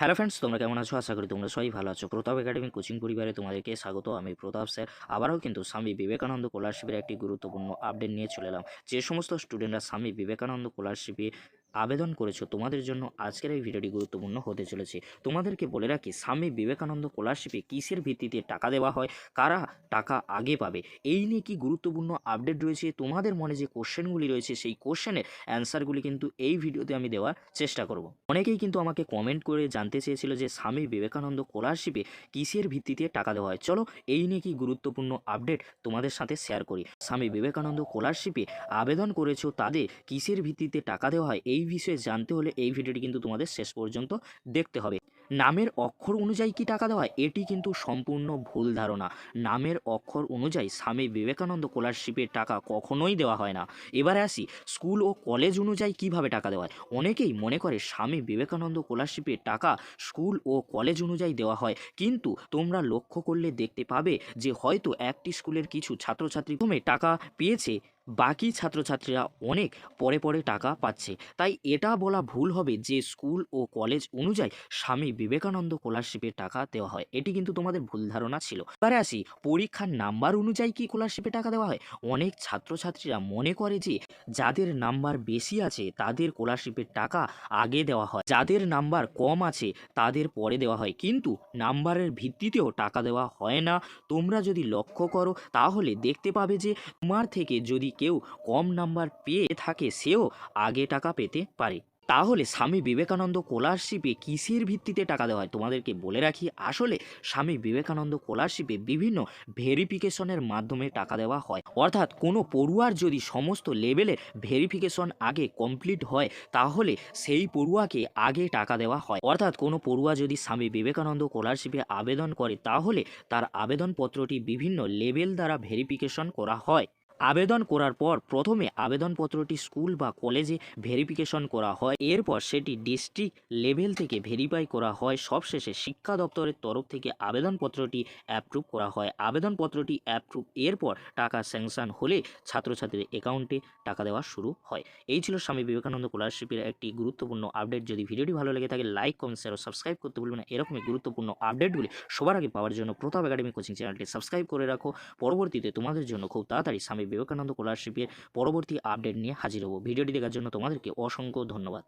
Hello friends তোমরা কেমন আছো? আশা করি তোমরা সবাই ভালো আছো। প্রতাপ একাডেমি কোচিং পরিবারে তোমাদেরকে স্বাগত। আমি প্রতাপ স্যার। আবারও কিন্তু স্বামী বিবেকানন্দ স্কলারশিপের একটি গুরুত্বপূর্ণ আপডেট নিয়ে চলে এলাম। যে সমস্ত স্টুডেন্টরা স্বামী বিবেকানন্দ স্কলারশিপে আবেদন করেছ, তোমাদের জন্য আজকের এই ভিডিওটি গুরুত্বপূর্ণ হতে চলেছে। তোমাদেরকে বলে রাখি, স্বামী বিবেকানন্দ স্কলারশিপে কিসের ভিত্তিতে টাকা দেওয়া হয়, কারা টাকা আগে পাবে? এই নিয়ে কি গুরুত্বপূর্ণ আপডেট রয়েছে? তোমাদের মনে যে কোশ্চেনগুলি রয়েছে, সেই কোশ্চেনের অ্যান্সারগুলি কিন্তু এই ভিডিওতে আমি দেওয়ার চেষ্টা করব। অনেকেই কিন্তু আমাকে কমেন্ট করে জানতে চেয়েছিল যে, স্বামী বিবেকানন্দ স্কলারশিপে কিসের ভিত্তিতে টাকা দেওয়া হয়? চলো, এই নিয়ে কি গুরুত্বপূর্ণ আপডেট তোমাদের সাথে শেয়ার করি। স্বামী বিবেকানন্দ স্কলারশিপে আবেদন করেছ, তাদের কিসের ভিত্তিতে টাকা দেওয়া হয়? এই বিষয়ে জানতে হলে এই ভিডিওটি কিন্তু তোমাদের শেষ পর্যন্ত দেখতে হবে। নামের অক্ষর অনুযায়ী কি টাকা দেওয়া হয়? এটি কিন্তু সম্পূর্ণ ভুল ধারণা। নামের অক্ষর অনুযায়ী স্বামী বিবেকানন্দ স্কলারশিপের টাকা কখনোই দেওয়া হয় না। এবারে আসি স্কুল ও কলেজ অনুযায়ী কীভাবে টাকা দেওয়া হয়? অনেকেই মনে করে স্বামী বিবেকানন্দ স্কলারশিপের টাকা স্কুল ও কলেজ অনুযায়ী দেওয়া হয়। কিন্তু তোমরা লক্ষ্য করলে দেখতে পাবে যে হয়তো একটি স্কুলের কিছু ছাত্রছাত্রী প্রথমে টাকা পেয়েছে। বাকি ছাত্রছাত্রীরা অনেক পরে পরে টাকা পাচ্ছে। তাই এটা বলা ভুল হবে যে স্কুল ও কলেজ অনুযায়ী স্বামী বিবেকানন্দ স্কলারশিপের টাকা দেওয়া হয়। এটি কিন্তু তোমাদের ভুল ধারণা ছিল। এবারে আসি, পরীক্ষার নাম্বার অনুযায়ী কি স্কলারশিপে টাকা দেওয়া হয়? অনেক ছাত্রছাত্রীরা মনে করে যে যাদের নাম্বার বেশি আছে তাদের স্কলারশিপের টাকা আগে দেওয়া হয়। যাদের নাম্বার কম আছে তাদের পরে দেওয়া হয়। কিন্তু নাম্বারের ভিত্তিতেও টাকা দেওয়া হয় না। তোমরা যদি লক্ষ্য করো তাহলে দেখতে পাবে যে তোমার থেকে যদি কেউ কম নাম্বার পেয়ে থাকে, সেও আগে টাকা পেতে পারে। তাহলে স্বামী বিবেকানন্দ স্কলারশিপে কিসের ভিত্তিতে টাকা দেওয়া হয়? তোমাদেরকে বলে রাখি, আসলে স্বামী বিবেকানন্দ স্কলারশিপে বিভিন্ন ভেরিফিকেশনের মাধ্যমে টাকা দেওয়া হয়। অর্থাৎ কোনো পড়ুয়ার যদি সমস্ত লেভেলের ভেরিফিকেশন আগে কমপ্লিট হয়, তাহলে সেই পড়ুয়াকে আগে টাকা দেওয়া হয়। অর্থাৎ কোনো পড়ুয়া যদি স্বামী বিবেকানন্দ স্কলারশিপে আবেদন করে, তাহলে তার আবেদনপত্রটি বিভিন্ন লেভেল দ্বারা ভেরিফিকেশন করা হয়। আবেদন করার পর প্রথমে আবেদনপত্রটি স্কুল বা কলেজে ভেরিফিকেশন করা হয়। এরপর সেটি ডিস্ট্রিক্ট লেভেল থেকে ভেরিফাই করা হয়। সবশেষে শিক্ষা দপ্তরের তরফ থেকে আবেদনপত্রটি অ্যাপ্রুভ করা হয়। আবেদনপত্রটি অ্যাপ্রুভ এরপর টাকা স্যাংশন হলে ছাত্রছাত্রীর অ্যাকাউন্টে টাকা দেওয়া শুরু হয়। এই ছিল স্বামী বিবেকানন্দ স্কলারশিপের একটি গুরুত্বপূর্ণ আপডেট যদি ভিডিওটি ভালো লেগে থাকে লাইক কমেন্ট শেয়ার ও সাবস্ক্রাইব করতে ভুলবেন এরকমই গুরুত্বপূর্ণ আপডেটগুলি সবার আগে পাওয়ার জন্য প্রতাপ একাডেমি কোচিং চ্যানেলটি সাবস্ক্রাইব করে রাখো। পরবর্তীতে তোমাদের জন্য খুব তাড়াতাড়ি স্বামী বিবেকানন্দ স্কলারশিপের পরবর্তী আপডেট নিয়ে হাজির হব। ভিডিওটি দেখার জন্য তোমাদেরকে অসংখ্য ধন্যবাদ।